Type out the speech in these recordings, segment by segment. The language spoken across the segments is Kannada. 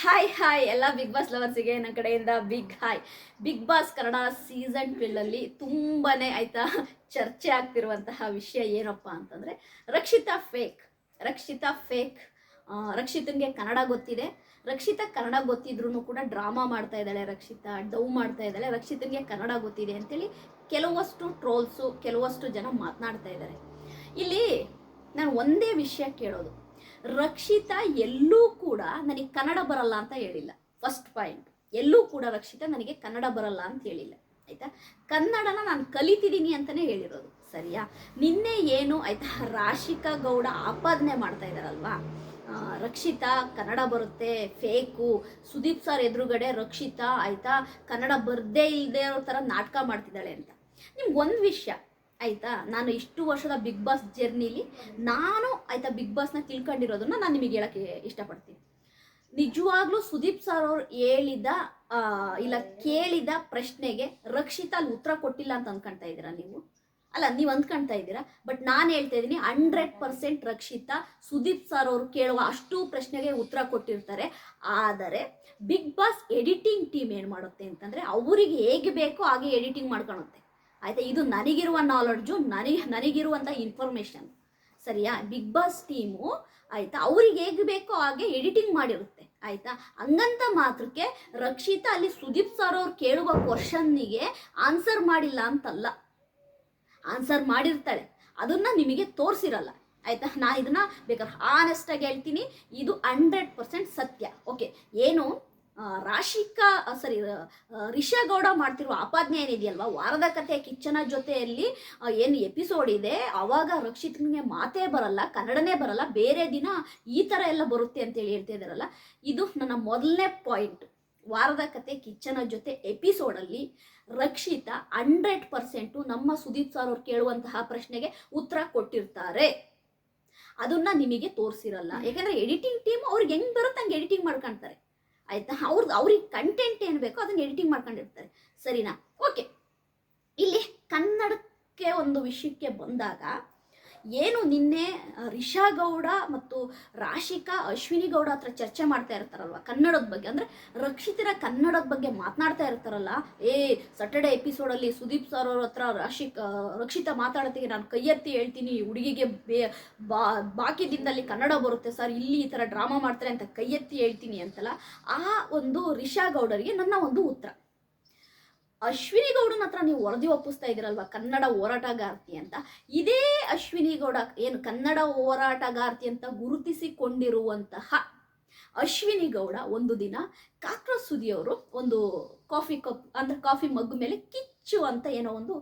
ಹಾಯ್ ಹಾಯ್ ಎಲ್ಲ ಬಿಗ್ ಬಾಸ್ ಲವರ್ಸಿಗೆ ನನ್ನ ಕಡೆಯಿಂದ big hi big boss Kannada season ಟ್ವೆಲ್ಲಲ್ಲಿ ತುಂಬಾನೇ ಆಯ್ತಾ ಚರ್ಚೆ ಆಗ್ತಿರುವಂತಹ ವಿಷಯ ಏನಪ್ಪ ಅಂತಂದ್ರೆ ರಕ್ಷಿತಾ ಫೇಕ್ ರಕ್ಷಿತಾ ಫೇಕ್ ರಕ್ಷಿತನ್ಗೆ ಕನ್ನಡ ಗೊತ್ತಿದೆ. ರಕ್ಷಿತಾ ಕನ್ನಡ ಗೊತ್ತಿದ್ರು ಕೂಡ ಡ್ರಾಮಾ ಮಾಡ್ತಾ ಇದ್ದಾಳೆ ರಕ್ಷಿತಾ, ಡೌ ಮಾಡ್ತಾ ಇದ್ದಾಳೆ. ರಕ್ಷಿತನ್ಗೆ ಕನ್ನಡ ಗೊತ್ತಿದೆ ಅಂತೇಳಿ ಕೆಲವಷ್ಟು ಟ್ರೋಲ್ಸು ಕೆಲವಷ್ಟು ಜನ ಮಾತನಾಡ್ತಾ ಇದ್ದಾರೆ. ಇಲ್ಲಿ ನಾನು ಒಂದೇ ವಿಷಯ ಕೇಳೋದು. ರಕ್ಷಿತಾ ಎಲ್ಲೂ ಕೂಡ ನನಗೆ ಕನ್ನಡ ಬರಲ್ಲ ಅಂತ ಹೇಳಿಲ್ಲ. ಫಸ್ಟ್ ಪಾಯಿಂಟ್ ಎಲ್ಲೂ ಕೂಡ ರಕ್ಷಿತಾ ನನಗೆ ಕನ್ನಡ ಬರಲ್ಲ ಅಂತ ಹೇಳಿಲ್ಲ. ಆಯ್ತಾ? ಕನ್ನಡನ ನಾನು ಕಲಿತಿದ್ದೀನಿ ಅಂತಲೇ ಹೇಳಿರೋದು. ಸರಿಯಾ? ನಿನ್ನೆ ಏನು ಆಯ್ತಾ? ರಾಶಿಕಾ ಗೌಡ ಆಪಾದನೆ ಮಾಡ್ತಾ ಇದ್ದಾರಲ್ವಾ? ರಕ್ಷಿತ, ಕನ್ನಡ ಬರುತ್ತೆ, ಫೇಕು. ಸುದೀಪ್ ಸರ್ ಎದುರುಗಡೆ ರಕ್ಷಿತಾ, ಆಯ್ತಾ? ಕನ್ನಡ ಬರ್ದೇ ಇಲ್ಲದೆ ಇರೋ ಥರ ನಾಟಕ ಮಾಡ್ತಿದ್ದಾಳೆ ಅಂತ. ನಿಮ್ಗೆ ಒಂದು ವಿಷಯ. ಆಯ್ತಾ? ನಾನು ಇಷ್ಟು ವರ್ಷದ ಬಿಗ್ ಬಾಸ್ ಜರ್ನಿಲಿ ನಾನು ಆಯ್ತಾ ಬಿಗ್ ಬಾಸ್ನ ತಿಳ್ಕೊಂಡಿರೋದನ್ನ ನಾನು ನಿಮಗೆ ಹೇಳಕ್ಕೆ ಇಷ್ಟಪಡ್ತೀನಿ. ನಿಜವಾಗ್ಲೂ ಸುದೀಪ್ ಸರ್ ಅವ್ರು ಹೇಳಿದ ಇಲ್ಲ ಕೇಳಿದ ಪ್ರಶ್ನೆಗೆ ರಕ್ಷಿತಾ ಅಲ್ಲಿ ಉತ್ತರ ಕೊಟ್ಟಿಲ್ಲ ಅಂತ ಅನ್ಕೊಂತಾ ಇದ್ದೀರಾ ನೀವು? ಅಲ್ಲ, ನೀವು ಅಂದ್ಕೊಂತಾ ಇದ್ದೀರಾ? ಬಟ್ ನಾನು ಹೇಳ್ತಾ ಇದ್ದೀನಿ hundred percent Rakshita, Sudeep sir ಅವರು ಕೇಳುವ ಅಷ್ಟು ಪ್ರಶ್ನೆಗೆ ಉತ್ತರ ಕೊಟ್ಟಿರ್ತಾರೆ. ಆದರೆ ಬಿಗ್ ಬಾಸ್ ಎಡಿಟಿಂಗ್ ಟೀಮ್ ಏನು ಮಾಡುತ್ತೆ ಅಂತಂದರೆ, ಅವರಿಗೆ ಹೇಗೆ ಬೇಕೋ ಹಾಗೆ ಎಡಿಟಿಂಗ್ ಮಾಡ್ಕೊಳುತ್ತೆ. ಆಯ್ತಾ, ಇದು ನನಗಿರುವ ನಾಲೆಡ್ಜು ನನಗೆ ನನಗಿರುವಂಥ ಇನ್ಫಾರ್ಮೇಷನ್ ಸರಿಯಾ? ಬಿಗ್ ಬಾಸ್ ಟೀಮು ಆಯಿತಾ, ಅವ್ರಿಗೆ ಹೇಗೆ ಬೇಕೋ ಹಾಗೆ ಎಡಿಟಿಂಗ್ ಮಾಡಿರುತ್ತೆ, ಆಯಿತಾ? ಹಂಗಂತ ಮಾತ್ರಕ್ಕೆ ರಕ್ಷಿತಾ ಅಲ್ಲಿ ಸುದೀಪ್ ಸರ್ ಅವ್ರು ಕೇಳುವ ಕ್ವಶನ್ನಿಗೆ ಆನ್ಸರ್ ಮಾಡಿಲ್ಲ ಅಂತಲ್ಲ. ಆನ್ಸರ್ ಮಾಡಿರ್ತಾಳೆ. ಅದನ್ನ ನಿಮಗೆ ತೋರಿಸಿರಲ್ಲ, ಆಯಿತಾ? ನಾನು ಇದನ್ನ ಬೇಕಾದ್ರೆ ಆನೆಸ್ಟಾಗಿ ಹೇಳ್ತೀನಿ. ಇದು ಹಂಡ್ರೆಡ್ ಪರ್ಸೆಂಟ್ ಸತ್ಯ. ಓಕೆ ಏನು? ರಾಶಿಕಾ ಸಾರಿ ರಿಷಗೌಡ ಮಾಡ್ತಿರುವ ಆಪಾದನೆ ಏನಿದೆಯಲ್ವಾ? ವಾರದ ಕಥೆ ಕಿಚ್ಚನ ಜೊತೆಯಲ್ಲಿ ಏನು ಎಪಿಸೋಡ್ ಇದೆ. ಅವಾಗ ರಕ್ಷಿತ್ನಿಗೆ ಮಾತೇ ಬರಲ್ಲ ಕನ್ನಡನೇ ಬರಲ್ಲ ಬೇರೆ ದಿನ ಈ ಥರ ಎಲ್ಲ ಬರುತ್ತೆ ಅಂತೇಳಿ ಹೇಳ್ತಾ ಇದ್ದಾರಲ್ಲ? ಇದು ನನ್ನ ಮೊದಲನೇ ಪಾಯಿಂಟ್ ವಾರದ ಕತೆ ಕಿಚ್ಚನ ಜೊತೆ ಎಪಿಸೋಡಲ್ಲಿ ರಕ್ಷಿತ ಹಂಡ್ರೆಡ್ ಪರ್ಸೆಂಟು ನಮ್ಮ ಸುದೀಪ್ ಸರ್ ಅವ್ರು ಕೇಳುವಂತಹ ಪ್ರಶ್ನೆಗೆ ಉತ್ತರ ಕೊಟ್ಟಿರ್ತಾರೆ. ಅದನ್ನ ನಿಮಗೆ ತೋರಿಸಿರಲ್ಲ. ಯಾಕಂದ್ರೆ ಎಡಿಟಿಂಗ್ ಟೀಮ್ ಅವ್ರಿಗೆ ಹೆಂಗ್ ಬರುತ್ತೆ ಹಂಗೆ ಎಡಿಟಿಂಗ್ ಮಾಡ್ಕೊಂತಾರೆ. ಆಯ್ತಾ? ಅವ್ರದ್ದು ಅವ್ರಿಗೆ ಕಂಟೆಂಟ್ ಏನು ಬೇಕೋ ಅದನ್ನ ಎಡಿಟಿಂಗ್ ಮಾಡ್ಕೊಂಡಿರ್ತಾರೆ. ಸರಿನಾ? ಓಕೆ ಇಲ್ಲಿ ಕನ್ನಡಕ್ಕೆ ಒಂದು ವಿಷಯಕ್ಕೆ ಬಂದಾಗ ಏನು ನಿನ್ನೆ ರಿಷಾ ಗೌಡ ಮತ್ತು ರಾಶಿಕಾ ಅಶ್ವಿನಿ ಗೌಡ ಹತ್ರ ಚರ್ಚೆ ಮಾಡ್ತಾ ಇರ್ತಾರಲ್ವ ಕನ್ನಡದ ಬಗ್ಗೆ? ಅಂದರೆ ರಕ್ಷಿತರ ಕನ್ನಡದ ಬಗ್ಗೆ ಮಾತನಾಡ್ತಾ ಇರ್ತಾರಲ್ಲ. ಏ ಸಟರ್ಡೆ ಎಪಿಸೋಡಲ್ಲಿ ಸುದೀಪ್ ಸರ್ ಅವ್ರ ಹತ್ರ ರಾಶಿಕ್ ರಕ್ಷಿತಾ ಮಾತಾಡ್ತೀವಿ ನಾನು ಕೈ ಎತ್ತಿ ಹೇಳ್ತೀನಿ ಹುಡುಗಿಗೆ ಬೇ ಬಾಕಿ ದಿನದಲ್ಲಿ ಕನ್ನಡ ಬರುತ್ತೆ ಸರ್ ಇಲ್ಲಿ ಈ ಥರ ಡ್ರಾಮಾ ಮಾಡ್ತಾರೆ ಅಂತ ಕೈ ಎತ್ತಿ ಹೇಳ್ತೀನಿ ಅಂತಲ್ಲ. ಆ ಒಂದು ರಿಷಾ ಗೌಡರಿಗೆ ನನ್ನ ಒಂದು ಉತ್ತರ. ಅಶ್ವಿನಿ ಗೌಡನ ಹತ್ರ ನೀವು ವರದಿ ಒಪ್ಪಿಸ್ತಾ ಇದ್ದೀರಲ್ವಾ ಕನ್ನಡ ಹೋರಾಟಗಾರ್ತಿ ಅಂತ. ಇದೇ ಅಶ್ವಿನಿ ಗೌಡ ಏನು ಕನ್ನಡ ಹೋರಾಟಗಾರ್ತಿ ಅಂತ ಗುರುತಿಸಿಕೊಂಡಿರುವಂತಹ ಅಶ್ವಿನಿ ಗೌಡ ಒಂದು ದಿನ ಕಾಕ್ರೋಚ್ ಸುದಿಯವರು ಒಂದು ಕಾಫಿ ಕಪ್ ಅಂದ್ರೆ ಕಾಫಿ ಮಗ್ ಮೇಲೆ ಕಿಚ್ಚು ಅಂತ ಏನೋ ಒಂದು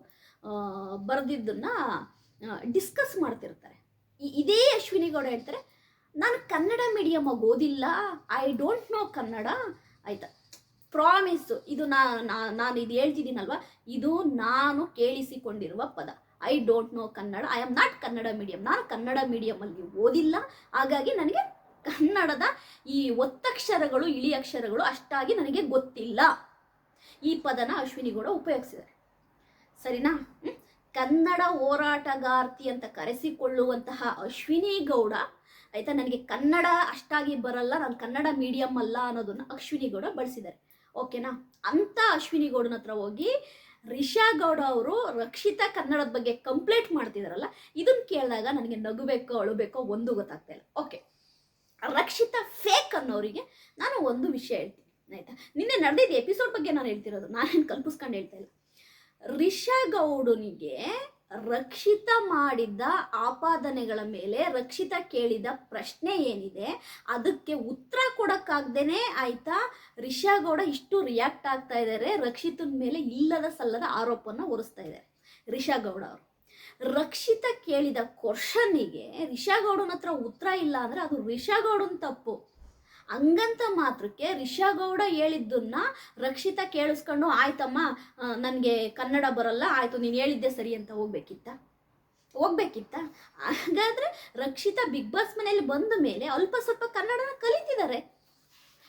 ಬರೆದಿದ್ದನ್ನ ಡಿಸ್ಕಸ್ ಮಾಡ್ತಿರ್ತಾರೆ. ಇದೇ ಅಶ್ವಿನಿ ಗೌಡ ಹೇಳ್ತಾರೆ, ನಾನು ಕನ್ನಡ ಮೀಡಿಯಮ್ ಓದಿಲ್ಲ. I don't know Kannada. ಆಯ್ತಾ. ಪ್ರಾಮಿಸ್, ಇದು ನಾ ನಾನು ಇದು ಹೇಳ್ತಿದ್ದೀನಲ್ವಾ? ಇದು ನಾನು ಕೇಳಿಸಿಕೊಂಡಿರುವ ಪದ. I don't know Kannada. I am not Kannada medium ನಾನು ಕನ್ನಡ ಮೀಡಿಯಮಲ್ಲಿ ಓದಿಲ್ಲ. ಹಾಗಾಗಿ ನನಗೆ ಕನ್ನಡದ ಈ ಒತ್ತಕ್ಷರಗಳು, ಇಳಿ ಅಕ್ಷರಗಳು ಅಷ್ಟಾಗಿ ನನಗೆ ಗೊತ್ತಿಲ್ಲ. ಈ ಪದನ ಅಶ್ವಿನಿ ಗೌಡ ಉಪಯೋಗಿಸಿದ್ದಾರೆ. ಸರಿನಾ? ಕನ್ನಡ ಹೋರಾಟಗಾರ್ತಿ ಅಂತ ಕರೆಸಿಕೊಳ್ಳುವಂತಹ ಅಶ್ವಿನಿ ಗೌಡ, ಆಯ್ತಾ? ನನಗೆ ಕನ್ನಡ ಅಷ್ಟಾಗಿ ಬರಲ್ಲ. ನಾನು ಕನ್ನಡ ಮೀಡಿಯಂ ಅಲ್ಲ ಅನ್ನೋದನ್ನ ಅಶ್ವಿನಿ ಗೌಡ ಬಳಸಿದ್ದಾರೆ. ಓಕೆನಾ? ಅಂತ ಅಶ್ವಿನಿ ಗೌಡನ ಹತ್ರ ಹೋಗಿ ರಿಷಾ ಗೌಡ ಅವರು ರಕ್ಷಿತಾ ಕನ್ನಡದ ಬಗ್ಗೆ ಕಂಪ್ಲೇಂಟ್ ಮಾಡ್ತಿದಾರಲ್ಲ ಇದನ್ನ ಕೇಳಿದಾಗ ನನಗೆ ನಗುಬೇಕೋ ಅಳಬೇಕೋ ಒಂದು ಗೊತ್ತಾಗ್ತಾ ಇಲ್ಲ. ಓಕೆ. ರಕ್ಷಿತಾ ಫೇಕ್ ಅನ್ನೋರಿಗೆ ನಾನು ಒಂದು ವಿಷಯ ಹೇಳ್ತೀನಿ, ಆಯ್ತಾ? ನಿನ್ನೆ ನಡೆದಿದ್ದ ಎಪಿಸೋಡ್ ಬಗ್ಗೆ ನಾನು ಹೇಳ್ತಿರೋದು ನಾನೇನು ಕಲ್ಪಿಸ್ಕೊಂಡು ಹೇಳ್ತಾ ಇಲ್ಲ. ರಿಷಾ ಗೌಡನಿಗೆ ರಕ್ಷಿತ ಮಾಡಿದ್ದ ಆಪಾದನೆಗಳ ಮೇಲೆ ರಕ್ಷಿತ ಕೇಳಿದ ಪ್ರಶ್ನೆ ಏನಿದೆ? ಅದಕ್ಕೆ ಉತ್ತರ ಕೊಡೋಕ್ಕಾಗ್ದೇ ಆಯ್ತಾ? ರಿಷಾಗೌಡ ಇಷ್ಟು ರಿಯಾಕ್ಟ್ ಆಗ್ತಾ ಇದ್ದಾರೆ ರಕ್ಷಿತನ ಮೇಲೆ ಇಲ್ಲದ ಸಲ್ಲದ ಆರೋಪವನ್ನು ಹೊರಿಸ್ತಾ ಇದ್ದಾರೆ ರಿಷಾಗೌಡ ಅವರು. ರಕ್ಷಿತ ಕೇಳಿದ ಕ್ವಶನ್ನಿಗೆ ರಿಷಾಗೌಡನ ಹತ್ರ ಉತ್ತರ ಇಲ್ಲ ಅಂದ್ರೆ ಅದು ರಿಷಾ ಗೌಡನ ತಪ್ಪು. ಹಂಗಂತ ಮಾತ್ರಕ್ಕೆ ರಿಷಾ ಗೌಡ ಹೇಳಿದ್ದನ್ನ ರಕ್ಷಿತ ಕೇಳಿಸ್ಕೊಂಡು, ಆಯ್ತಮ್ಮ ನನಗೆ ಕನ್ನಡ ಬರಲ್ಲ, ಆಯ್ತು ನೀನು ಹೇಳಿದ್ದೆ ಸರಿ ಅಂತ ಹೋಗ್ಬೇಕಿತ್ತ? ಹೋಗ್ಬೇಕಿತ್ತ? ಹಾಗಾದ್ರೆ ರಕ್ಷಿತಾ ಬಿಗ್ ಬಾಸ್ ಮನೆಯಲ್ಲಿ ಬಂದ ಮೇಲೆ ಅಲ್ಪ ಸ್ವಲ್ಪ ಕನ್ನಡನ ಕಲಿತಿದ್ದಾರೆ.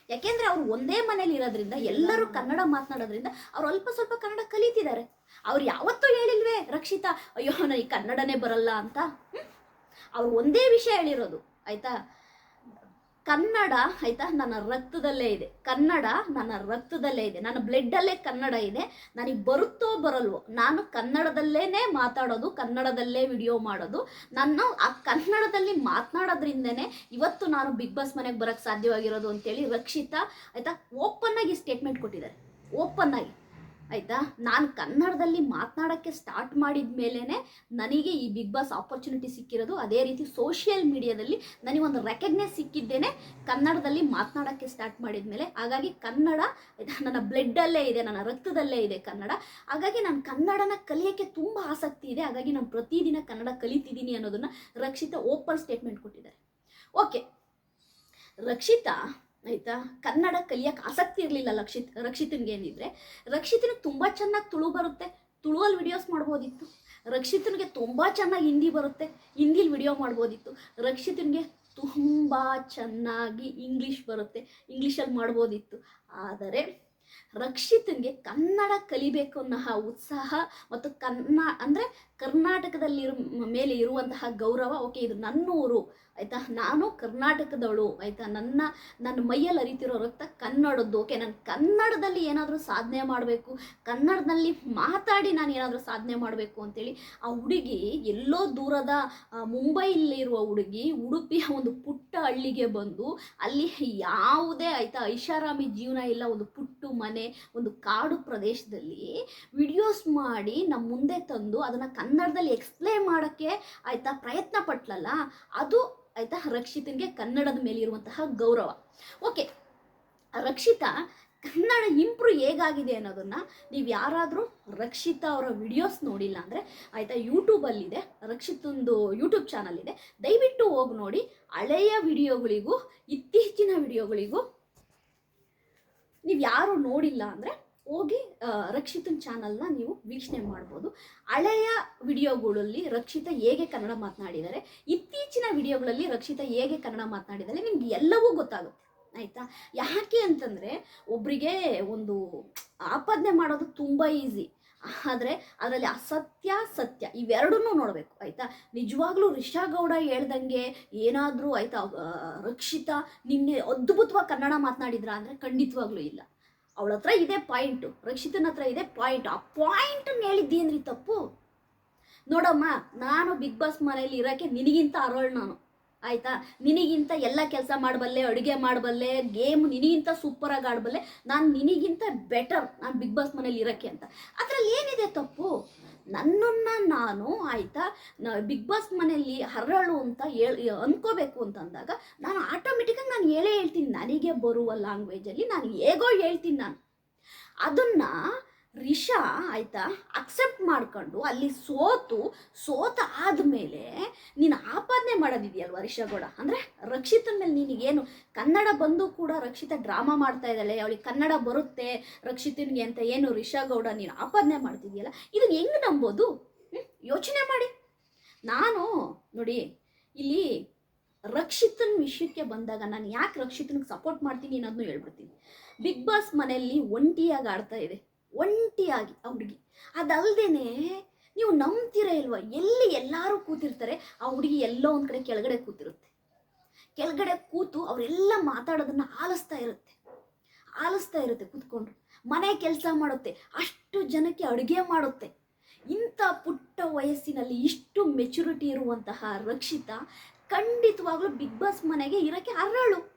ಯಾಕೆಂದ್ರೆ ಅವ್ರು ಒಂದೇ ಮನೇಲಿ ಇರೋದ್ರಿಂದ, ಎಲ್ಲರೂ ಕನ್ನಡ ಮಾತನಾಡೋದ್ರಿಂದ ಅವ್ರು ಅಲ್ಪ ಸ್ವಲ್ಪ ಕನ್ನಡ ಕಲಿತಿದ್ದಾರೆ. ಅವ್ರು ಯಾವತ್ತೂ ಹೇಳಿಲ್ವೇ, ರಕ್ಷಿತಾ, ಅಯ್ಯೋ ನನಗೆ ಕನ್ನಡನೇ ಬರಲ್ಲ ಅಂತ? ಅವ್ರು ಒಂದೇ ವಿಷಯ ಹೇಳಿರೋದು, ಆಯ್ತಾ? ಕನ್ನಡ ಆಯ್ತಾ? ನನ್ನ ರಕ್ತದಲ್ಲೇ ಇದೆ. ಕನ್ನಡ ನನ್ನ ರಕ್ತದಲ್ಲೇ ಇದೆ. ನನ್ನ ಬ್ಲಡ್ಡಲ್ಲೇ ಕನ್ನಡ ಇದೆ. ನನಗೆ ಬರುತ್ತೋ ಬರಲ್ವೋ? ನಾನು ಕನ್ನಡದಲ್ಲೇ ಮಾತಾಡೋದು, ಕನ್ನಡದಲ್ಲೇ ವಿಡಿಯೋ ಮಾಡೋದು. ನಾನು ಆ ಕನ್ನಡದಲ್ಲಿ ಮಾತನಾಡೋದ್ರಿಂದನೇ ಇವತ್ತು ನಾನು ಬಿಗ್ ಬಾಸ್ ಮನೆಗೆ ಬರೋಕ್ಕೆ ಸಾಧ್ಯವಾಗಿರೋದು ಅಂತೇಳಿ ರಕ್ಷಿತಾ ಆಯ್ತಾ, ಓಪನ್ ಆಗಿ ಸ್ಟೇಟ್ಮೆಂಟ್ ಕೊಟ್ಟಿದ್ದಾರೆ. ಓಪನ್ ಆಗಿ. ಆಯ್ತಾ? ನಾನು ಕನ್ನಡದಲ್ಲಿ ಮಾತನಾಡೋಕ್ಕೆ ಸ್ಟಾರ್ಟ್ ಮಾಡಿದ ಮೇಲೇ ನನಗೆ ಈ ಬಿಗ್ ಬಾಸ್ ಆಪರ್ಚುನಿಟಿ ಸಿಕ್ಕಿರೋದು. ಅದೇ ರೀತಿ ಸೋಷಿಯಲ್ ಮೀಡಿಯಾದಲ್ಲಿ ನನಗೊಂದು ರೆಕಗ್ನೈಸ್ ಸಿಕ್ಕಿದ್ದೇನೆ ಕನ್ನಡದಲ್ಲಿ ಮಾತನಾಡೋಕ್ಕೆ ಸ್ಟಾರ್ಟ್ ಮಾಡಿದ ಮೇಲೆ. ಹಾಗಾಗಿ ಕನ್ನಡ ನನ್ನ ಬ್ಲಡ್ಡಲ್ಲೇ ಇದೆ, ನನ್ನ ರಕ್ತದಲ್ಲೇ ಇದೆ ಕನ್ನಡ. ಹಾಗಾಗಿ ನಾನು ಕನ್ನಡನ ಕಲಿಯೋಕ್ಕೆ ತುಂಬ ಆಸಕ್ತಿ ಇದೆ. ಹಾಗಾಗಿ ನಾನು ಪ್ರತಿದಿನ ಕನ್ನಡ ಕಲಿತಿದ್ದೀನಿ ಅನ್ನೋದನ್ನ ರಕ್ಷಿತಾ ಓಪನ್ ಸ್ಟೇಟ್ಮೆಂಟ್ ಕೊಟ್ಟಿದ್ದಾರೆ. ಓಕೆ ರಕ್ಷಿತಾ ಆಯ್ತಾ? ಕನ್ನಡ ಕಲಿಯಕ್ಕೆ ಆಸಕ್ತಿ ಇರಲಿಲ್ಲ ರಕ್ಷಿತ್ ರಕ್ಷಿತನಿಗೆ ಏನಿದ್ರೆ. ರಕ್ಷಿತನಿಗೆ ತುಂಬ ಚೆನ್ನಾಗಿ ತುಳು ಬರುತ್ತೆ. ತುಳುವಲ್ಲಿ ವಿಡಿಯೋಸ್ ಮಾಡ್ಬೋದಿತ್ತು. ರಕ್ಷಿತನಿಗೆ ತುಂಬ ಚೆನ್ನಾಗಿ ಹಿಂದಿ ಬರುತ್ತೆ. ಹಿಂದಿಲಿ ವಿಡಿಯೋ ಮಾಡ್ಬೋದಿತ್ತು. ರಕ್ಷಿತನಿಗೆ ತುಂಬ ಚೆನ್ನಾಗಿ ಇಂಗ್ಲೀಷ್ ಬರುತ್ತೆ. ಇಂಗ್ಲೀಷಲ್ಲಿ ಮಾಡ್ಬೋದಿತ್ತು. ಆದರೆ ರಕ್ಷಿತನಿಗೆ ಕನ್ನಡ ಕಲಿಬೇಕು ಅನ್ನೋ ಉತ್ಸಾಹ ಮತ್ತು ಕನ್ನ, ಅಂದರೆ ಕರ್ನಾಟಕದಲ್ಲಿರೋ, ಮೇಲೆ ಇರುವಂತಹ ಗೌರವ ಓಕೆ ಇದು ನನ್ನೂರು ಆಯಿತಾ? ನಾನು ಕರ್ನಾಟಕದವಳು, ಆಯಿತಾ? ನನ್ನ ನನ್ನ ಮೈಯಲ್ಲಿ ಅರಿತಿರೋ ರಕ್ತ ಕನ್ನಡದ್ದು ಓಕೆ ನಾನು ಕನ್ನಡದಲ್ಲಿ ಏನಾದರೂ ಸಾಧನೆ ಮಾಡಬೇಕು, ಕನ್ನಡದಲ್ಲಿ ಮಾತಾಡಿ ನಾನು ಏನಾದರೂ ಸಾಧನೆ ಮಾಡಬೇಕು ಅಂತೇಳಿ, ಆ ಹುಡುಗಿ ಎಲ್ಲೋ ದೂರದ ಮುಂಬೈಲಿರುವ ಹುಡುಗಿ ಉಡುಪಿಯ ಒಂದು ಪುಟ್ಟ ಹಳ್ಳಿಗೆ ಬಂದು, ಅಲ್ಲಿ ಯಾವುದೇ, ಆಯಿತಾ? ಐಷಾರಾಮಿ ಜೀವನ ಇಲ್ಲ, ಒಂದು ಪುಟ್ಟು ಮನೆ, ಒಂದು ಕಾಡು ಪ್ರದೇಶದಲ್ಲಿ ವಿಡಿಯೋಸ್ ಮಾಡಿ ನಮ್ಮ ಮುಂದೆ ತಂದು ಅದನ್ನು ಕನ್ನಡದಲ್ಲಿ ಎಕ್ಸ್ಪ್ಲೇನ್ ಮಾಡೋಕ್ಕೆ, ಆಯಿತಾ, ಪ್ರಯತ್ನ ಪಟ್ಲಲ್ಲ? ಅದು ಆಯಿತಾ? ರಕ್ಷಿತನಿಗೆ ಕನ್ನಡದ ಮೇಲೆ ಇರುವಂತಹ ಗೌರವ. ಓಕೆ ರಕ್ಷಿತಾ, ಕನ್ನಡ ಇಂಪ್ರೂವ್ ಹೇಗಾಗಿದೆ ಅನ್ನೋದನ್ನ ನೀವು ಯಾರಾದರೂ ರಕ್ಷಿತಾ ಅವರ ವಿಡಿಯೋಸ್ ನೋಡಿಲ್ಲ ಅಂದರೆ ಆಯಿತಾ ಯೂಟ್ಯೂಬಲ್ಲಿದೆ ರಕ್ಷಿತಂದು ಯೂಟ್ಯೂಬ್ ಚಾನಲ್ ಇದೆ. ದಯವಿಟ್ಟು ಹೋಗಿ ನೋಡಿ. ಹಳೆಯ ವಿಡಿಯೋಗಳಿಗೂ ಇತ್ತೀಚಿನ ವಿಡಿಯೋಗಳಿಗೂ ನೀವು ಯಾರು ನೋಡಿಲ್ಲ ಅಂದರೆ ಹೋಗಿ ರಕ್ಷಿತನ್ ಚಾನಲ್ನ ನೀವು ವೀಕ್ಷಣೆ ಮಾಡ್ಬೋದು. ಹಳೆಯ ವಿಡಿಯೋಗಳಲ್ಲಿ ರಕ್ಷಿತ ಹೇಗೆ ಕನ್ನಡ ಮಾತನಾಡಿದ್ದಾರೆ, ಇತ್ತೀಚಿನ ವಿಡಿಯೋಗಳಲ್ಲಿ ರಕ್ಷಿತ ಹೇಗೆ ಕನ್ನಡ ಮಾತನಾಡಿದ್ದಾರೆ, ನಿಮ್ಗೆ ಎಲ್ಲವೂ ಗೊತ್ತಾಗುತ್ತೆ, ಆಯಿತಾ? ಯಾಕೆ ಅಂತಂದರೆ ಒಬ್ಬರಿಗೆ ಒಂದು ಆಪಾದನೆ ಮಾಡೋದು ತುಂಬ ಈಸಿ. ಆದರೆ, ಅದರಲ್ಲಿ ಅಸತ್ಯ, ಸತ್ಯ ಇವೆರಡನ್ನೂ ನೋಡಬೇಕು, ಆಯಿತಾ? ನಿಜವಾಗ್ಲೂ ರಿಷಾ ಗೌಡ ಹೇಳ್ದಂಗೆ ಏನಾದರೂ, ಆಯಿತಾ ರಕ್ಷಿತ ನಿನ್ನೆ ಅದ್ಭುತವಾಗಿ ಕನ್ನಡ ಮಾತನಾಡಿದ್ರ ಅಂದರೆ ಖಂಡಿತವಾಗ್ಲೂ ಇಲ್ಲ. ಅವಳ ಹತ್ರ ಇದೆ ಪಾಯಿಂಟು ರಕ್ಷಿತನ ಹತ್ರ ಇದೆ ಪಾಯಿಂಟ್ ಆ ಪಾಯಿಂಟನ್ನು ಹೇಳಿದ್ದೇನ್ರಿ ತಪ್ಪು? ನೋಡಮ್ಮ, ನಾನು ಬಿಗ್ ಬಾಸ್ ಮನೆಯಲ್ಲಿ ಇರೋಕ್ಕೆ ನಿನಗಿಂತ ಅರೋಳು ನಾನು. ಆಯ್ತಾ? ನಿನಗಿಂತ ಎಲ್ಲ ಕೆಲಸ ಮಾಡಬಲ್ಲೆ, ಅಡುಗೆ ಮಾಡಬಲ್ಲೆ ಗೇಮ್ ನಿನಗಿಂತ ಸೂಪರಾಗಿ ಆಡಬಲ್ಲೆ, ನಾನು ನಿನಗಿಂತ ಬೆಟರ್ ನಾನು ಬಿಗ್ ಬಾಸ್ ಮನೇಲಿ ಇರೋಕ್ಕೆ ಅಂತ. ಅದರಲ್ಲಿ ಏನಿದೆ ತಪ್ಪು? ನನ್ನನ್ನು ನಾನು ಆಯಿತಾ ಬಿಗ್ ಬಾಸ್ ಮನೆಯಲ್ಲಿ ಹರಳು ಅಂತ ಹೇಳಿ, ಅನ್ಕೋಬೇಕು ಅಂತಂದಾಗ ನಾನು ಆಟೋಮೆಟಿಕಾಗಿ ನಾನು ಹೇಳೇ ಹೇಳ್ತೀನಿ, ನನಗೆ ಬರುವ ಲ್ಯಾಂಗ್ವೇಜಲ್ಲಿ ನಾನು ಹೇಗೋ ಹೇಳ್ತೀನಿ ನಾನು. ಅದನ್ನು ರಿಷಾ ಆಯಿತಾ ಅಕ್ಸೆಪ್ಟ್ ಮಾಡ್ಕೊಂಡು ಅಲ್ಲಿ ಸೋತು, ಸೋತ ಆದಮೇಲೆ ನೀನು ಆಪಾದನೆ ಮಾಡೋದಿದೆಯಲ್ವ ರಿಷಾ ಗೌಡ ಅಂದರೆ ರಕ್ಷಿತನ ಮೇಲೆ ನಿನಗೇನು ಕನ್ನಡ ಬಂದು ಕೂಡ ರಕ್ಷಿತ ಡ್ರಾಮಾ ಮಾಡ್ತಾ ಇದ್ದಾಳೆ, ಅವಳಿಗೆ ಕನ್ನಡ ಬರುತ್ತೆ, ರಕ್ಷಿತನಿಗೆ ಅಂತ ಏನು ರಿಷಾ ಗೌಡ ನೀನು ಆಪಾದನೆ ಮಾಡ್ತಿದೆಯಲ್ಲ ಇದನ್ನ ಹೆಂಗೆ ನಂಬೋದು? ಯೋಚನೆ ಮಾಡಿ. ನಾನು ನೋಡಿ, ಇಲ್ಲಿ ರಕ್ಷಿತನ ವಿಷಯಕ್ಕೆ ಬಂದಾಗ ನಾನು ಯಾಕೆ ರಕ್ಷಿತನಿಗೆ ಸಪೋರ್ಟ್ ಮಾಡ್ತೀನಿ ಅನ್ನೋದನ್ನು ಹೇಳ್ಬಿಡ್ತೀನಿ. ಬಿಗ್ ಬಾಸ್ ಮನೆಯಲ್ಲಿ ಒಂಟಿಯಾಗಿ ಆಡ್ತಾ ಇದೆ. ಒಂಟಿಯಾಗಿ, ಆ ಹುಡುಗಿ. ಅದಲ್ಲದೇನೆ ನೀವು ನಂಬ್ತೀರ ಇಲ್ವಾ? ಎಲ್ಲಿ ಎಲ್ಲರೂ ಕೂತಿರ್ತಾರೆ, ಆ ಹುಡುಗಿ ಎಲ್ಲೋ ಒಂದು ಕಡೆ ಕೆಳಗಡೆ ಕೂತಿರುತ್ತೆ. ಕೆಳಗಡೆ ಕೂತು ಅವರೆಲ್ಲ ಮಾತಾಡೋದನ್ನ ಆಲಿಸ್ತಾ ಇರುತ್ತೆ. ಆಲಿಸ್ತಾ ಇರುತ್ತೆ ಕೂತ್ಕೊಂಡು. ಮನೆ ಕೆಲಸ ಮಾಡುತ್ತೆ, ಅಷ್ಟು ಜನಕ್ಕೆ ಅಡುಗೆ ಮಾಡುತ್ತೆ. ಇಂಥ ಪುಟ್ಟ ವಯಸ್ಸಿನಲ್ಲಿ ಇಷ್ಟು ಮೆಚುರಿಟಿ ಇರುವಂತಹ ರಕ್ಷಿತ ಖಂಡಿತವಾಗ್ಲೂ ಬಿಗ್ ಬಾಸ್ ಮನೆಗೆ ಇರೋಕ್ಕೆ ಅರಳು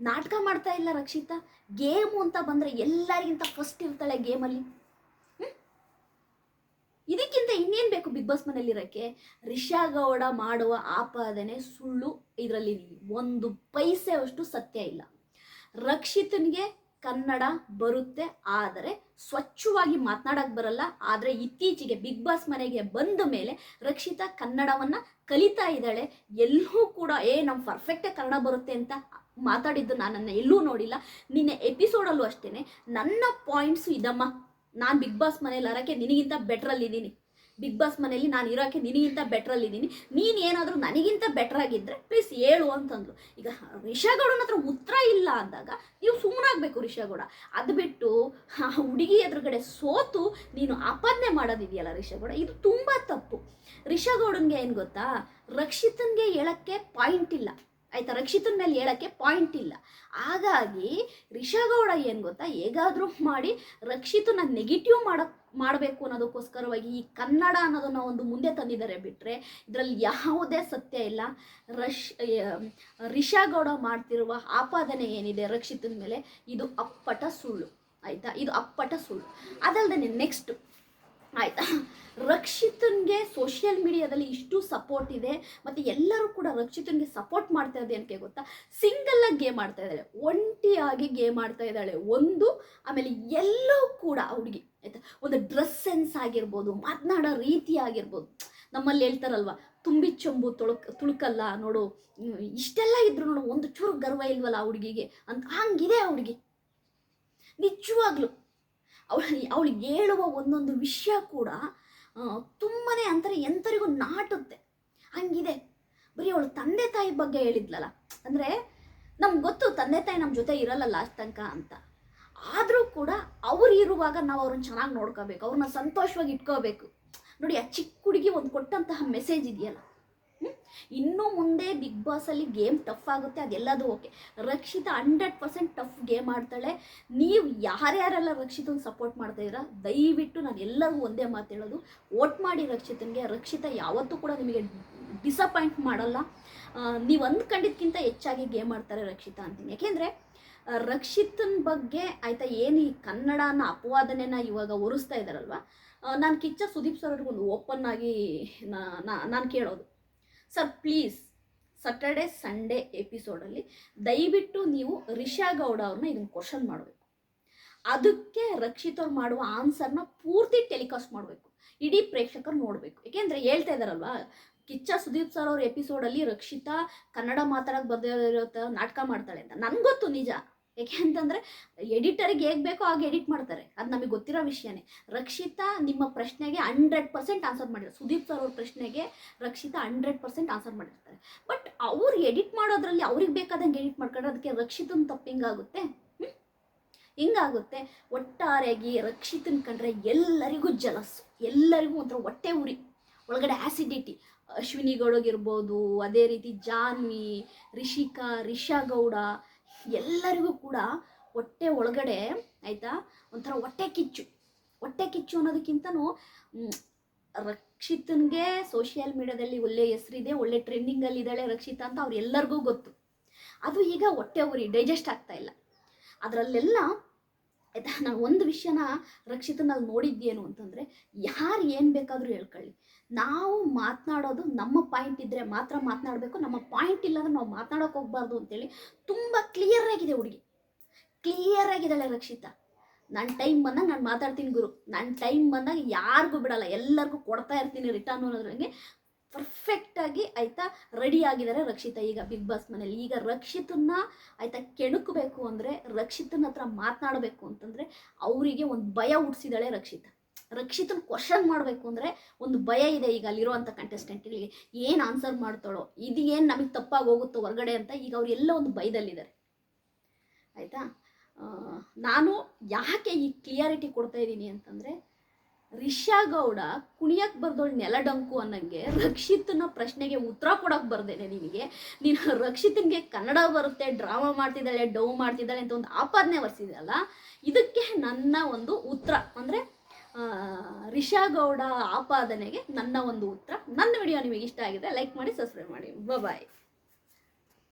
ನಾಟಕ ಮಾಡ್ತಾ ಇಲ್ಲ ರಕ್ಷಿತಾ. ಗೇಮು ಅಂತ ಬಂದರೆ ಎಲ್ಲರಿಗಿಂತ ಫಸ್ಟ್ ಇರ್ತಾಳೆ ಗೇಮಲ್ಲಿ. ಇದಕ್ಕಿಂತ ಇನ್ನೇನು ಬೇಕು ಬಿಗ್ ಬಾಸ್ ಮನೇಲಿರೋಕ್ಕೆ ರಿಷಾ ಗೌಡ ಮಾಡುವ ಆಪಾದನೆ ಸುಳ್ಳು, ಇದರಲ್ಲಿ ಒಂದು ಪೈಸೆ ಅಷ್ಟು ಸತ್ಯ ಇಲ್ಲ. ರಕ್ಷಿತನಿಗೆ ಕನ್ನಡ ಬರುತ್ತೆ, ಆದರೆ ಸ್ವಚ್ಛವಾಗಿ ಮಾತನಾಡಕ್ಕೆ ಬರಲ್ಲ. ಆದರೆ ಇತ್ತೀಚೆಗೆ ಬಿಗ್ ಬಾಸ್ ಮನೆಗೆ ಬಂದ ಮೇಲೆ ರಕ್ಷಿತಾ ಕನ್ನಡವನ್ನು ಕಲಿತಾ ಇದ್ದಾಳೆ. ಎಲ್ಲೂ ಕೂಡ, ಏ ನಮ್ಮ ಪರ್ಫೆಕ್ಟಾಗಿ ಕನ್ನಡ ಬರುತ್ತೆ ಅಂತ ಮಾತಾಡಿದ್ದು ನಾನನ್ನು ಎಲ್ಲೂ ನೋಡಿಲ್ಲ. ನಿನ್ನೆ ಎಪಿಸೋಡಲ್ಲೂ ಅಷ್ಟೇ ನನ್ನ ಪಾಯಿಂಟ್ಸು ಇದಮ್ಮ. ನಾನು ಬಿಗ್ ಬಾಸ್ ಮನೇಲಿ ಇರೋಕ್ಕೆ ನಿನಗಿಂತ ಬೆಟ್ರಲ್ಲಿದ್ದೀನಿ ಬಿಗ್ ಬಾಸ್ ಮನೇಲಿ ನಾನು ಇರೋಕ್ಕೆ ನಿನಗಿಂತ ಬೆಟ್ರಲ್ಲಿದ್ದೀನಿ ನೀನು ಏನಾದರೂ ನನಗಿಂತ ಬೆಟರ್ ಆಗಿದ್ದರೆ ಪ್ಲೀಸ್ ಹೇಳು ಅಂತಂದ್ರು. ಈಗ ರಿಷಾಗೌಡನ ಹತ್ರ ಉತ್ತರ ಇಲ್ಲ ಅಂದಾಗ ನೀವು ಸುಮ್ಮನಾಗಬೇಕು ರಿಷಾಗೌಡ ಅದು ಬಿಟ್ಟು ಆ ಹುಡುಗಿ ಎದುರುಗಡೆ ಸೋತು ನೀನು ಆಪಾದನೆ ಮಾಡೋದಿದೆಯಲ್ಲ ರಿಷಾಗೌಡ ಇದು ತುಂಬ ತಪ್ಪು. ರಿಷಾಗೌಡನ್ಗೆ ಏನು ಗೊತ್ತಾ? ರಕ್ಷಿತನ್ಗೆ ಹೇಳಕ್ಕೆ ಪಾಯಿಂಟ್ ಇಲ್ಲ. ಆಯ್ತಾ? ರಕ್ಷಿತನ ಮೇಲೆ ಹೇಳಕ್ಕೆ ಪಾಯಿಂಟ್ ಇಲ್ಲ. ಹಾಗಾಗಿ ರಿಷಾಗೌಡ ಏನು ಗೊತ್ತಾ? ಹೇಗಾದರೂ ಮಾಡಿ ರಕ್ಷಿತನ ನೆಗೆಟಿವ್ ಮಾಡ, ಮಾಡಬೇಕು ಅನ್ನೋದಕ್ಕೋಸ್ಕರವಾಗಿ ಈ ಕನ್ನಡ ಅನ್ನೋದನ್ನ ಒಂದು ಮುಂದೆ ತಂದಿದ್ದಾರೆ ಬಿಟ್ಟರೆ ಇದರಲ್ಲಿ ಯಾವುದೇ ಸತ್ಯ ಇಲ್ಲ. ರಶ್ ರಿಷಾಗೌಡ ಮಾಡ್ತಿರುವ ಆಪಾದನೆ ಏನಿದೆ ರಕ್ಷಿತನ ಮೇಲೆ? ಇದು ಅಪ್ಪಟ ಸುಳ್ಳು. ಆಯಿತಾ? ಇದು ಅಪ್ಪಟ ಸುಳ್ಳು. ಅದಲ್ಲದೆ ನೆಕ್ಸ್ಟ್ ಆಯಿತಾ? ರಕ್ಷಿತನ್ಗೆ ಸೋಷಿಯಲ್ ಮೀಡಿಯಾದಲ್ಲಿ ಇಷ್ಟು ಸಪೋರ್ಟ್ ಇದೆ, ಮತ್ತು ಎಲ್ಲರೂ ಕೂಡ ರಕ್ಷಿತನ್ಗೆ ಸಪೋರ್ಟ್ ಮಾಡ್ತಾ ಇದೆ ಅಂತ ಗೊತ್ತಾ? ಸಿಂಗಲ್ ಆಗಿ ಗೇಮ್ ಆಡ್ತಾ ಇದ್ದಾಳೆ ಒಂಟಿಯಾಗಿ ಗೇಮ್ ಆಡ್ತಾ ಇದ್ದಾಳೆ ಒಂದು, ಆಮೇಲೆ ಎಲ್ಲೂ ಕೂಡ ಹುಡುಗಿ, ಆಯಿತಾ? ಒಂದು ಡ್ರೆಸ್ ಸೆನ್ಸ್ ಆಗಿರ್ಬೋದು, ಮಾತನಾಡೋ ರೀತಿ ಆಗಿರ್ಬೋದು. ನಮ್ಮಲ್ಲಿ ಹೇಳ್ತಾರಲ್ವ, ತುಂಬಿ ಚೊಂಬು ತುಳುಕ್ ತುಳುಕಲ್ಲ ನೋಡು, ಇಷ್ಟೆಲ್ಲ ಇದ್ರು ನೋಡು, ಒಂದು ಚೂರು ಗರ್ವ ಇಲ್ವಲ್ಲ ಆ ಹುಡುಗಿಗೆ? ಅಂತ, ಹಂಗಿದೆ ಆ ಹುಡುಗಿ. ನಿಜವಾಗ್ಲು. ಅವಳ, ಅವಳಿಗೆ ಹೇಳುವ ಒಂದೊಂದು ವಿಷಯ ಕೂಡ ತುಂಬಾ ಅಂತಾರೆ ಎಂಥರಿಗೂ ನಾಟುತ್ತೆ. ಹಂಗಿದೆ. ಬರೀ ಅವಳು ತಂದೆ ತಾಯಿ ಬಗ್ಗೆ ಹೇಳಿದ್ಲಲ್ಲ. ಅಂದರೆ ನಮ್ಗೆ ಗೊತ್ತು ತಂದೆ ತಾಯಿ ನಮ್ಮ ಜೊತೆ ಇರಲ್ಲ ಲಾಸ್ಟ್ ತನಕ ಅಂತ. ಆದರೂ ಕೂಡ ಅವ್ರು ಇರುವಾಗ ನಾವು ಅವ್ರನ್ನ ಚೆನ್ನಾಗಿ ನೋಡ್ಕೋಬೇಕು. ಅವ್ರನ್ನ ಸಂತೋಷವಾಗಿ ಇಟ್ಕೋಬೇಕು. ನೋಡಿ, ಆ ಚಿಕ್ಕ ಹುಡುಗಿ ಒಂದು ಕೊಟ್ಟಂತಹ ಮೆಸೇಜ್ ಇದೆಯಲ್ಲ? ಇನ್ನು ಮುಂದೆ ಬಿಗ್ ಬಾಸಲ್ಲಿ ಗೇಮ್ ಟಫ್ ಆಗುತ್ತೆ, ಅದೆಲ್ಲದು okay Rakshita hundred percent tough game ಆಡ್ತಾಳೆ. ನೀವು ಯಾರ್ಯಾರೆಲ್ಲ ರಕ್ಷಿತನ ಸಪೋರ್ಟ್ ಮಾಡ್ತಾ ಇದ್ದೀರಾ, ದಯವಿಟ್ಟು ನಾನು ಎಲ್ಲರಿಗೂ ಒಂದೇ ಮಾತು ಹೇಳೋದು. ವೋಟ್ ಮಾಡಿ ರಕ್ಷಿತನಿಗೆ, ರಕ್ಷಿತಾ ಯಾವತ್ತೂ ಕೂಡ ನಿಮಗೆ ಡಿಸಪಾಯಿಂಟ್ ಮಾಡಲ್ಲ. ನೀವು ಅಂದ್ಕೊಂಡಿದ್ಕಿಂತ ಹೆಚ್ಚಾಗಿ ಗೇಮ್ ಆಡ್ತಾರೆ ರಕ್ಷಿತಾ ಅಂತೀನಿ. ಯಾಕೆಂದರೆ ರಕ್ಷಿತನ ಬಗ್ಗೆ ಆಯಿತಾ ಏನು ಈ ಕನ್ನಡ ಅನ್ನ ಅಪವಾದನೆನ ಇವಾಗ ಒರೆಸ್ತಾ ಇದ್ದಾರಲ್ವ? ನಾನು ಕಿಚ್ಚ ಸುದೀಪ್ ಸರ್ ಅವ್ರಿಗೊಂದು ಓಪನ್ ಆಗಿ ನಾನು ಕೇಳೋದು. ಸರ್ ಪ್ಲೀಸ್ ಸಟರ್ಡೆ ಸಂಡೇ ಎಪಿಸೋಡಲ್ಲಿ ದಯವಿಟ್ಟು ನೀವು ರಿಷಾ ಗೌಡ ಅವ್ರನ್ನ ಇದನ್ನು ಕ್ವಶನ್ ಮಾಡಬೇಕು. ಅದಕ್ಕೆ ರಕ್ಷಿತ್ ಅವ್ರು ಮಾಡುವ ಆನ್ಸರ್ನ ಪೂರ್ತಿ ಟೆಲಿಕಾಸ್ಟ್ ಮಾಡಬೇಕು. ಇಡೀ ಪ್ರೇಕ್ಷಕರು ನೋಡಬೇಕು. ಏಕೆಂದರೆ ಹೇಳ್ತಾ ಇದ್ದಾರಲ್ವಾ, ಕಿಚ್ಚ ಸುದೀಪ್ ಸರ್ ಅವ್ರ ಎಪಿಸೋಡಲ್ಲಿ ರಕ್ಷಿತಾ ಕನ್ನಡ ಮಾತಾಡೋಕೆ ಬರ್ದಿರೋ ನಾಟಕ ಮಾಡ್ತಾಳೆ ಅಂತ. ನನಗೆ ಗೊತ್ತು ನಿಜ. ಏಕೆ ಅಂತಂದರೆ ಎಡಿಟರ್ಗೆ ಹೇಗೆ ಬೇಕೋ ಹಾಗೆ ಎಡಿಟ್ ಮಾಡ್ತಾರೆ. ಅದು ನಮಗೆ ಗೊತ್ತಿರೋ ವಿಷಯನೇ. ರಕ್ಷಿತಾ ನಿಮ್ಮ ಪ್ರಶ್ನೆಗೆ ಹಂಡ್ರೆಡ್ ಪರ್ಸೆಂಟ್ ಆನ್ಸರ್ ಮಾಡಿದ್ರು ಸುದೀಪ್ ಸರ್ ಅವ್ರ ಪ್ರಶ್ನೆಗೆ ರಕ್ಷಿತಾ ಹಂಡ್ರೆಡ್ ಪರ್ಸೆಂಟ್ ಆನ್ಸರ್ ಮಾಡಿರ್ತಾರೆ. ಬಟ್ ಅವ್ರು ಎಡಿಟ್ ಮಾಡೋದ್ರಲ್ಲಿ ಅವ್ರಿಗೆ ಬೇಕಾದಂಗೆ ಎಡಿಟ್ ಮಾಡ್ಕೊಂಡ್ರೆ ಅದಕ್ಕೆ ರಕ್ಷಿತನ ತಪ್ಪಿಂಗಾಗುತ್ತೆ ಹಿಂಗಾಗುತ್ತೆ? ಒಟ್ಟಾರೆಯಾಗಿ ರಕ್ಷಿತನ್ ಕಂಡ್ರೆ ಎಲ್ಲರಿಗೂ ಜಲಸ್, ಎಲ್ಲರಿಗೂ ಒಂಥರ ಹೊಟ್ಟೆ ಉರಿ, ಒಳಗಡೆ ಆ್ಯಸಿಡಿಟಿ ಅಶ್ವಿನಿ ಗೌಡಗಿರ್ಬೋದು ಅದೇ ರೀತಿ ಜಾನ್ವಿ, ರಿಷಿಕಾ, ರಿಷಾ ಗೌಡ ಎಲ್ಲರಿಗೂ ಕೂಡ ಹೊಟ್ಟೆ ಒಳಗಡೆ ಆಯಿತಾ? ಒಂಥರ ಹೊಟ್ಟೆ ಕಿಚ್ಚು. ಹೊಟ್ಟೆ ಕಿಚ್ಚು ಅನ್ನೋದಕ್ಕಿಂತನೂ ರಕ್ಷಿತನಿಗೆ ಸೋಷಿಯಲ್ ಮೀಡಿಯಾದಲ್ಲಿ ಒಳ್ಳೆ ಹೆಸರಿದೆ, ಒಳ್ಳೆ ಟ್ರೆಂಡಿಂಗಲ್ಲಿ ಇದ್ದಾಳೆ ರಕ್ಷಿತಾ ಅಂತ ಅವ್ರೆಲ್ಲರಿಗೂ ಗೊತ್ತು. ಅದು ಈಗ ಹೊಟ್ಟೆ ಉರಿ ಡೈಜೆಸ್ಟ್ ಆಗ್ತಾ ಇಲ್ಲ. ಅದರಲ್ಲೆಲ್ಲ ಆಯ್ತಾ? ನಾನು ಒಂದು ವಿಷಯನ ರಕ್ಷಿತನಲ್ಲಿ ನೋಡಿದ್ದೇನು ಅಂತಂದರೆ, ಯಾರು ಏನು ಬೇಕಾದರೂ ಹೇಳ್ಕೊಳ್ಳಿ. ನಾವು ಮಾತನಾಡೋದು ನಮ್ಮ ಪಾಯಿಂಟ್ ಇದ್ದರೆ ಮಾತ್ರ ಮಾತನಾಡಬೇಕು, ನಮ್ಮ ಪಾಯಿಂಟ್ ಇಲ್ಲಾಂದ್ರೆ ನಾವು ಮಾತನಾಡೋಕೆ ಹೋಗ್ಬಾರ್ದು ಅಂತೇಳಿ ತುಂಬ ಕ್ಲಿಯರ್ ಆಗಿದೆ ಹುಡುಗಿ. ಕ್ಲಿಯರ್ ಆಗಿದ್ದಾಳೆ ರಕ್ಷಿತಾ. ನನ್ನ ಟೈಮ್ ಬಂದಾಗ ನಾನು ಮಾತಾಡ್ತೀನಿ ಗುರು. ನನ್ನ ಟೈಮ್ ಬಂದಾಗ ಯಾರಿಗೂ ಬಿಡಲ್ಲ. ಎಲ್ಲರಿಗೂ ಕೊಡ್ತಾ ಇರ್ತೀನಿ ರಿಟರ್ನ್ ಅನ್ನೋದ್ರಂಗೆ. ಪರ್ಫೆಕ್ಟಾಗಿ ಆಯಿತಾ ರೆಡಿ ಆಗಿದ್ದಾರೆ ರಕ್ಷಿತಾ. ಈಗ ಬಿಗ್ ಬಾಸ್ ಮನೇಲಿ ಈಗ ರಕ್ಷಿತನ್ನ ಆಯ್ತಾ ಕೆಣಕಬೇಕು ಅಂದರೆ ರಕ್ಷಿತನ ಹತ್ರ ಮಾತನಾಡಬೇಕು ಅಂತಂದರೆ ಅವರಿಗೆ ಒಂದು ಭಯ ಹುಟ್ಟಿಸಿದಾಳೆ ರಕ್ಷಿತಾ. ರಕ್ಷಿತನ ಕ್ವಶನ್ ಮಾಡಬೇಕು ಅಂದರೆ ಒಂದು ಭಯ ಇದೆ ಈಗ ಅಲ್ಲಿರುವಂಥ ಕಂಟೆಸ್ಟೆಂಟ್ಗಳಿಗೆ ಏನು ಆನ್ಸರ್ ಮಾಡ್ತಾಳೋ, ಇದು ಏನು ನಮಗೆ ತಪ್ಪಾಗಿ ಹೋಗುತ್ತೋ ಹೊರಗಡೆ ಅಂತ ಈಗ ಅವರೆಲ್ಲ ಒಂದು ಭಯದಲ್ಲಿದ್ದಾರೆ. ಆಯಿತಾ? ನಾನು ಯಾಕೆ ಈ ಕ್ಲಿಯಾರಿಟಿ ಕೊಡ್ತಾ ಇದ್ದೀನಿ ಅಂತಂದರೆ ರಿಷಾ ಗೌಡ ಕುಣಿಯಕ್ಕೆ ಬರ್ದೋಳು ನೆಲಡಂಕು ಅನ್ನಂಗೆ ರಕ್ಷಿತನ ಪ್ರಶ್ನೆಗೆ ಉತ್ತರ ಕೊಡೋಕೆ ಬರ್ದೇನೆ ನಿನಗೆ. ನೀನು ರಕ್ಷಿತನಿಗೆ ಕನ್ನಡ ಬರುತ್ತೆ, ಡ್ರಾಮಾ ಮಾಡ್ತಿದ್ದಾಳೆ, ಡೌ ಮಾಡ್ತಿದ್ದಾಳೆ ಅಂತ ಒಂದು ಆಪಾದನೆ ವರ್ಸಿದಲ್ಲ ಇದಕ್ಕೆ ನನ್ನ ಒಂದು ಉತ್ತರ. ಅಂದರೆ ರಿಷಾ ಗೌಡ ಆಪಾದನೆಗೆ ನನ್ನ ಒಂದು ಉತ್ತರ. ನನ್ನ ವಿಡಿಯೋ ನಿಮಗೆ ಇಷ್ಟ ಆಗಿದೆ, ಲೈಕ್ ಮಾಡಿ, ಸಬ್ಸ್ಕ್ರೈಬ್ ಮಾಡಿ. ಬಾಯ್